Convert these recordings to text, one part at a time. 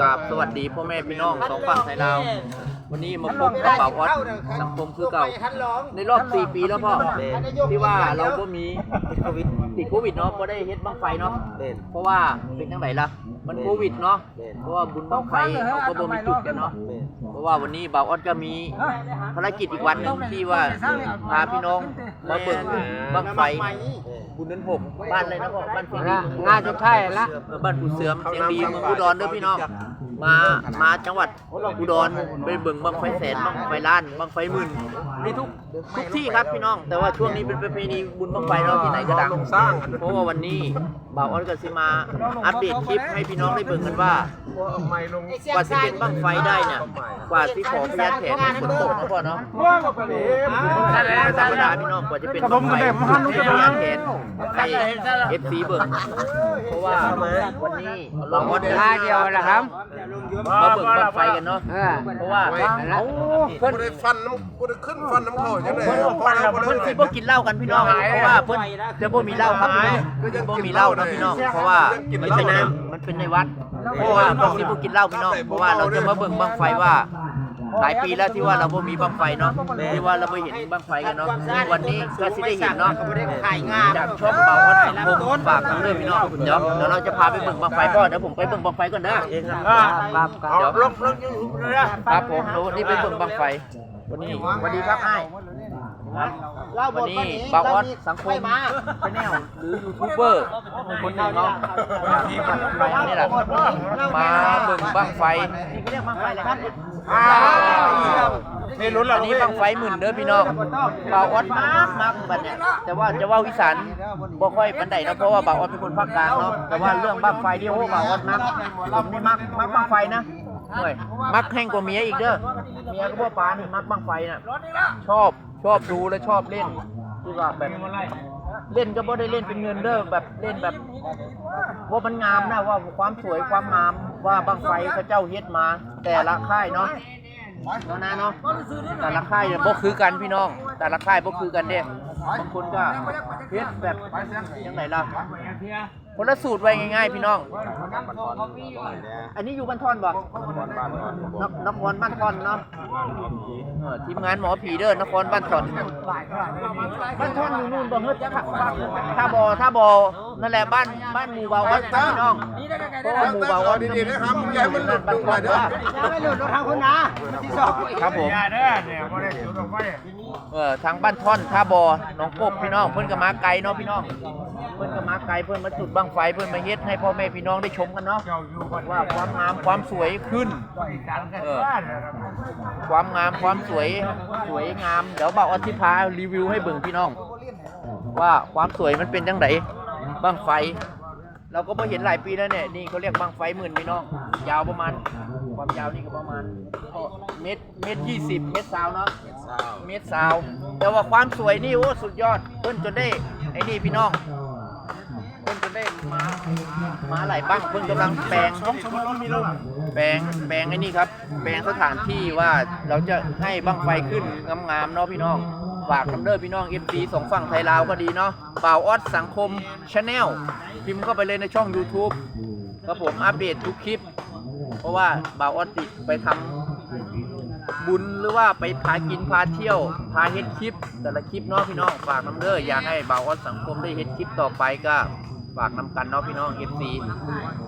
กับสวัสดีพ่อแม่พี่น้องสองฝั่งไทยลาววันนี้มาพบกับเป่าออสสังคมคือเก่าในรอบ 4 ปีแล้วพ่อที่ว่าเราก็มีติดโควิดติดโควิดเนาะก็ได้เฮ็ดบังไฟเนาะเด่นเพราะว่าเป็นจังไดล่ะ มันโควิดเนาะเด่นเพราะว่าบุญบังไฟเขาก็บ่มีจุดกันเนาะเพราะว่าวันนี้บ่าวออสก็มีภารกิจอีกวันหนึงที่ว่าพาพี่น้องมาเบิ่งบังไฟ บุญเดือนหกบ้านเลยนะพ่อบ้านเสียงดีงานจะใช่ละ เออบ้านผู้เสื่อมเสียงดีเมืองอุดรเด้อพี่น้อง มามาจังหวัดอุดรไปเบิ่งบังไฟแสนบังไฟล้านบังไฟหมื่นมีทุกทุกที่ครับพี่น้อง แต่ว่าช่วงนี้เป็นประเพณีบุญบังไฟเนาที่ไหนก็ดังเพราะว่าวันนี้บ่าวออสก็สิมาอัปเดตคลิปให้พี่น้องได้เบิ่งกันว่ากว่าสิเป็นบังไฟได้เนี่ยกว่าที่ขอพยาแถนฝนตกนะพ่อเนาะธรรมดาพี่น้องกว่าจะเป็นบังไฟให้พยาแถนให้เอฟซีเบิ่งเพราะว่าวันนี้เราก็ท่าเดียวนะครับมาเบิ่งบังไฟกันเนาะเออเพราะว่าแล้วเพิ่นบ่ได้ฟันน้ำบ่ได้ขึ้นฟันน้ำเขาจังได๋เพิ่นพอแล้วบ่เพิ่นได้สิบ่กินเหล้ากันพี่น้องเพราะว่าเพิ่นจะบ่มีเหล้าครับจะบ่มีเหล้านะพี่น้องเพราะว่ามันเป็นน้ำมันเป็นในวัดเพราะว่าเพิ่นสิบ่กินเหล้าพี่น้องเพราะว่าเราจะมาเบิ่งบังไฟว่า หลายปีแล้วที่ว่าเราบ่มีบังไฟเนาะที่ว่าเราไม่เห็นบังไฟกันเนาะซึ่งวันนี้ก็สิได้เห็นเนาะจากช่องเบาออดสังคมฝากทางเรื่องพี่น้องเดี๋ยวเดี๋ยวเราจะพาไปเบิ่งบังไฟก่อนเดี๋ยวผมไปเบิ่งบังไฟก่อนเด้อครับครับเดี๋ยวลงลงยูทูบเลยนะครับผมเดี๋ยววันนี้ไปเบิ่งบังไฟวันนี้สวัสดีครับไอ้วันนี้เบาออดสังคมชาแนลหรือยูทูบเบอร์คนหนึ่งเนาะนี่แหละมาเบิ่งบังไฟนี่เขาเรียกบังไฟอะไรครับ นี่ลุ้นแล้วอันนี้บังไฟหมื่นเด้อพี่น้องเบาออดมากมากบัดเนี่ยแต่ว่าจะว่าวิสานบ่ค่อยปันใดเนาะเพราะว่าเบาออดเป็นคนภาคกลางเนาะแต่ว่าเรื่องบังไฟที่โอ้เบาออดมากผมนี่มักมักบังไฟนะเฮ้ยมักแห้งกว่าเมียอีกเด้อเมียก็บ่ปานนี่มักบังไฟน่ะชอบชอบดูและชอบเล่นคือว่าแบบ เล่นก็บ่ได้เล่นเป็นเงินเด้อแบบเล่นแบบ ว่ามันงามนะว่าความสวยความงามว่าบังไฟพระเจ้าเฮ็ดมา แต่ละค่ายเนาะเนาะนะเนาะแต่ละค่ายเนี่ยบ่คือกันพี่น้อง แต่ละค่ายบ่คือกันเด้บางคนก็เฮ็ดแบบยังไงล่ะ คนละสูตรไว้ง่ายๆพี่น้องอันนี้อยู่บ้านท่อนบ่นนครบ้านท่อนเนาะเออทีมงานหมอผีเด้อนครบ้านท่อนบ้านท่อนอยู่นู่นบ่เฮ็ดถ้าถ้าบ่ถ้าบ่นั่นแหละบ้านบ้านหมู่เบาวัดพี่น้องเพราะว่าหมู่เบาวัดดีๆนะครับอย่าให้มันหลุดลงไปเด้อไม่หลุดรถทางคุณนะครับผมเออทางบ้านท่อนท่าบอหนองกบพี่น้องเพิ่นก็มาไกลเนาะพี่น้อง เพิ่นก็มาไกลเพิ่นมาจุดบังไฟเพิ่นมาเฮ็ดให้พ่อแม่พี่น้องได้ชมกันเนาะว่าความงามความสวยขึ้นเออความงามความสวยสวยงามเดี๋ยวบ่าวอธิพารีวิวให้เบิ่งพี่น้อง ว่าความสวยมันเป็นจังไดบังไฟ เราก็บ่เห็นหลายปีแล้วเนี่ยนี่เขาเรียกบังไฟหมื่นพี่น้อง ยาวประมาณความยาวนี่ก็ประมาณเมตรเมตรยี่สิบเมตรสาวเนาะเมตรสาว แต่ว่าความสวยนี่โอ้สุดยอดเพิ่นจนได้ไอ้นี่พี่น้องเพิ่นจนได้ มามาหลายบ้างเพิ่นกำลังแปลงแปลงแปลงไอ้นี่ครับ แปลงสถานที่ว่าเราจะให้บังไฟขึ้นงามๆเนาะพี่น้องฝากคำเด้อพี่น้อง FC สองฝั่งไทยลาวก็ดีเนาะบ่าวออดสังคมชาแนลพิมพ์เข้าไปเลยในช่อง YouTube ครับผมอัปเดตทุกคลิป เพราะว่าบ่าวออสติไปทำบุญหรือว่าไปพากินพาเที่ยว พาเฮ็ดคลิป แต่ละคลิปเนาะพี่น้องฝากน้ำเด้ออยากให้บ่าวออสสังคมได้เฮ็ดคลิปต่อไปก็ ฝากนำกันเนาะพี่น้อง FC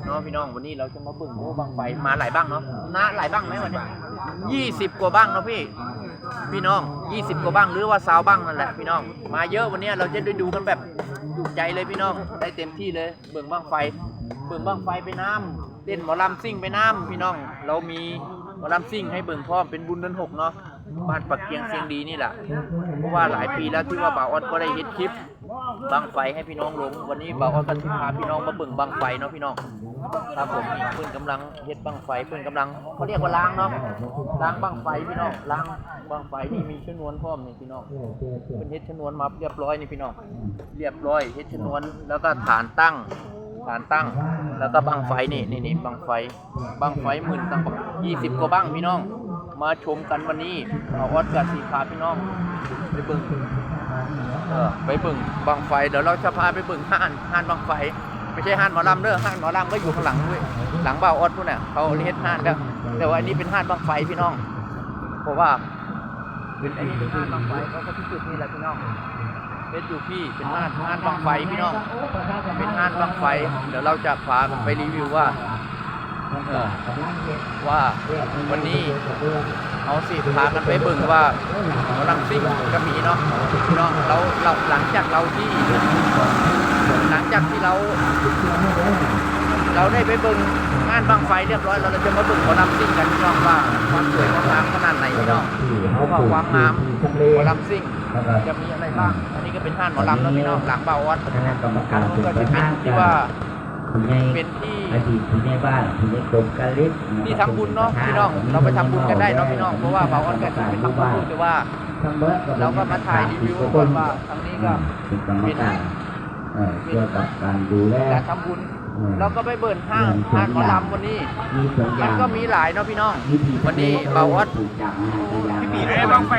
เนาะพี่น้องวันนี้เราจะมาเบิ่งโอ้บางไฟมาหลายบ้างเนาะนะหลายบ้างไหมวันนี้ยี่สิบกว่าบ้างเนาะพี่ พี่น้อง20กว่าบ้างหรือว่าสาวบ้างนั่นแหละพี่น้อง มาเยอะวันนี้เราจะได้ดูกันแบบจุใจเลยพี่น้องได้เต็มที่เลย เบิ่งบ้างไฟ เบิ่งบ้างไฟไปน้ำเต้นหมอลำซิ่งไปน้ำพี่น้อง เรามีหมอลำซิ่งให้เบิ่งพร้อมเป็นบุญเดือนหกเนาะบ้านปักเกียงเสียงดีนี่แหละเพราะว่าหลายปีแล้วที่ว่าบ่าวออดก็ได้เฮ็ดคลิป บางไฟให้พี่น้องลง วันนี้บ่าวออดก็สิพาพี่น้องมาเบิ่งบางไฟเนาะพี่น้องครับผมนี่เพื่อนกำลังเฮ็ดบังไฟเพื่อนกำลังเขาเรียกว่าล้างเนาะล้างบังไฟพี่น้องล้างบังไฟนี่มีชนวนพร้อมนี่พี่น้องเพื่อนเฮ็ดชนวนมาเรียบร้อยนี่พี่น้องเรียบร้อยเฮ็ดชนวนแล้วก็ฐานตั้งฐานตั้งแล้วก็บังไฟนี่นี่นี่บังไฟบังไฟหมื่นตั้งยี่สิบกว่าบังพี่น้อง มาชมกันวันนี้เอาออดกับสีพาพี่น้องไปเบิ่ง เออไปเบิ่งบังไฟเดี๋ยวเราจะพาไปเบิ่งห้านห้านบังไฟ ไม่ใช่ห้านหมอลำเด้อห้านหมอลำก็อยู่ข้างหลังด้วยหลังเบาออดพุ่นน่ะเขาเฮ็ดห้านแล้วแต่ว่าอันนี้เป็นห้านบังไฟพี่น้อง เพราะว่าเป็นอันนี้เป็นห้านบังไฟเขาก็ที่จุดนี้แหละพี่น้องเป็นอยู่พี่เป็นห้านห้านบังไฟพี่น้องเป็นห้านบังไฟ เดี๋ยวเราจะพาไปรีวิวว่า ว่าวันนี้เอาสิพากันไปเบิ่งว่าหมอลำซิ่งก็มีเนาะพี่น้องเราเราหลังจากเราที่หลังจากที่เรา เราได้ไปเบิ่งงานบังไฟเรียบร้อยเราจะมาเบิ่งหมอลำซิ่งกันพี่น้องว่าความสวยความงามขนาดไหนพี่น้องเพราะว่าความงามหมอลำซิ่งจะมีอะไรบ้าง อันนี้ก็เป็นห้านหมอลำแล้วพี่น้องหลังเบาวัดคณะกรรมการก็จะเป็นที่ว่า คุณยายเป็นที่ อดีตคุณยายบ้านคุณยายกรมการเล็กที่ทำบุญเนาะพี่น้องเราไปทำบุญกันได้เนาะพี่น้องเพราะว่าเบาวัดก็เป็นทำบุญแต่ว่าเราก็มาถ่ายรีวิวก่อนว่าทางนี้ก็เป็นกรรมการเอ่อเกี่ยวกับการดูแล การทำบุญเราก็ไปเบิ่งห้างห้านหมอลำวันนี้ มีสวนมัยานงก็มีหลายเนาะพี่น้อง วิธีวันนี้เบาวัดปลูกอย่างนะตัวอย่างพี่ได้บ้างไฟ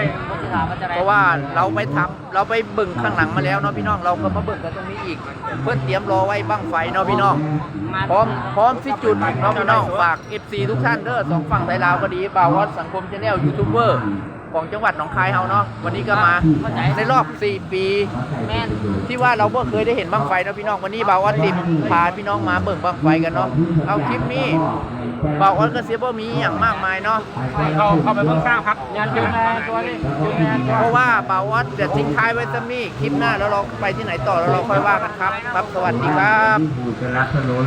เพราะว่าเราไปทำเราไปเบิ่งข้างหลังมาแล้วเนาะพี่น้องเราก็มาเบิ่งกันตรงนี้อีก เพื่อเตรียมรอไว้บั้งไฟเนาะพี่น้องพร้อมพร้อมที่จุดเนาะพี่น้องฝาก FC ทุกท่านเด้อสองฝั่งไทยลาวก็ดีบ่าววัดสังคมชาแนลยูทูบเบอร์ ของจังหวัดหนองคายเฮาเนาะวันนี้ก็มาในรอบ 4 ปี แม่นที่ว่าเราบ่เคยได้เห็นบั้งไฟเนาะพี่น้องวันนี้บ่าววัดติดพาพี่น้องมาเบิ่งบั้งไฟกันเนาะเอาคลิปนี้บ่าววัดก็เสียบ่มีอย่างมากมายเนาะเขาเขาไปเพิ่งสร้างพักงานจุดแรงตัวนี้จุดแรงตัวเพราะว่าบ่าววัดจะทิ้งท้ายไว้ซัมนี่คลิปหน้าแล้วเราไปที่ไหนต่อแล้วเราค่อยว่ากันครับครับสวัสดีครับ ผู้สนับสนุน